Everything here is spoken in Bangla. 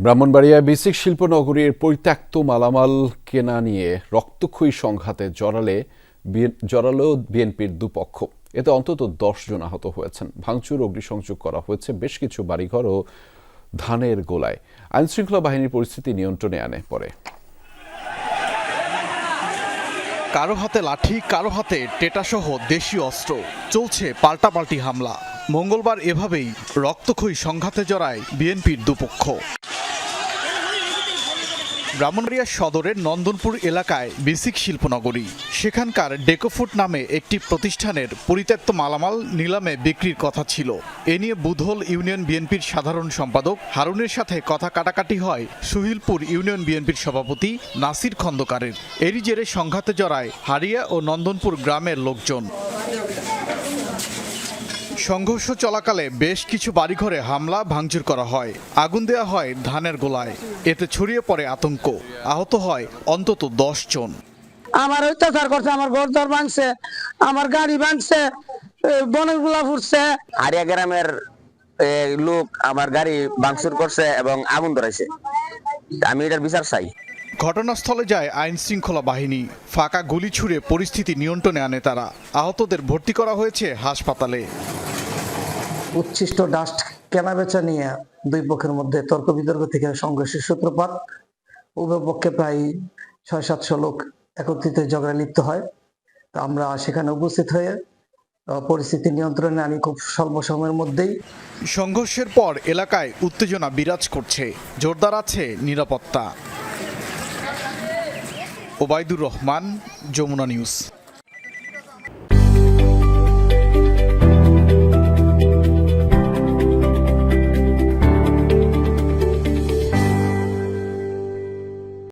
ব্রাহ্মণবাড়িয়া বেসিক শিল্পনগরীর পরিত্যক্ত মালামাল কেনা নিয়ে রক্তক্ষয়ী সংঘাতে জড়ালে জড়ালো বিএনপির দুপক্ষ। এতে অন্তত দশ জন আহত হয়েছেন। ভাঙচুর, অগ্নিসংযোগ করা হয়েছে বেশ কিছু বাড়িঘর ও ধানের গোলায়। আইনশৃঙ্খলা বাহিনীর পরিস্থিতি নিয়ন্ত্রণে আনে পরে। কারও হাতে লাঠি, কারও হাতে টেটাসহ দেশীয় অস্ত্র। চলছে পাল্টাপাল্টি হামলা। মঙ্গলবার এভাবেই রক্তক্ষয়ী সংঘাতে জড়ায় বিএনপির দুপক্ষ। ব্রাহ্মণবাড়িয়া সদরের নন্দনপুর এলাকায় বেসিক শিল্পনগরী। সেখানকার ডেকোফুট নামে একটি প্রতিষ্ঠানের পরিত্যক্ত মালামাল নিলামে বিক্রির কথা ছিল। এ নিয়ে বুধল ইউনিয়ন বিএনপির সাধারণ সম্পাদক হারুনের সাথে কথা কাটাকাটি হয় সুহিলপুর ইউনিয়ন বিএনপির সভাপতি নাসির খন্দকারের। এরই জেরে সংঘাতে জড়ায় হারিয়া ও নন্দনপুর গ্রামের লোকজন। সংঘর্ষ চলাকালে বেশ কিছু বাড়িঘরে হামলা ভাঙচুর করা হয়। আগুন দেওয়া হয় ধানের গোলায়। এতে ছড়িয়ে পড়ে আতঙ্ক। আহত হয় অন্তত দশ জন। আমার অত্যাচার করছে আমার ঘর দর ভাঙছে আমার গাড়ি ভাঙছে বনেরগুলা ফুটছে। আরিয়া গ্রামের লোক আমার গাড়ি ভাঙচুর করছে এবং আগুন ধরাইছে। আমি এটার বিচার চাই। ঘটনাস্থলে যায় আইন শৃঙ্খলা বাহিনী। ফাঁকা গুলি ছুড়ে পরিস্থিতি নিয়ন্ত্রণে আনে তারা। আহতদের ভর্তি করা হয়েছে হাসপাতালে। উচ্ছিষ্ট ডাস্ট কেনাবেচা নিয়ে দুই পক্ষের মধ্যে তর্ক বিতর্ক থেকে সংঘর্ষের সূত্রপাত। উভয় পক্ষে প্রায় ছয় সাতশো লোক একত্রিত ঝগড়া লিপ্ত হয়। তো আমরা সেখানে উপস্থিত হয়ে পরিস্থিতি নিয়ন্ত্রণে আনি খুব স্বল্প সময়ের মধ্যেই। সংঘর্ষের পর এলাকায় উত্তেজনা বিরাজ করছে, জোরদার আছে নিরাপত্তা। ওবায়দুর রহমান, যমুনা নিউজ।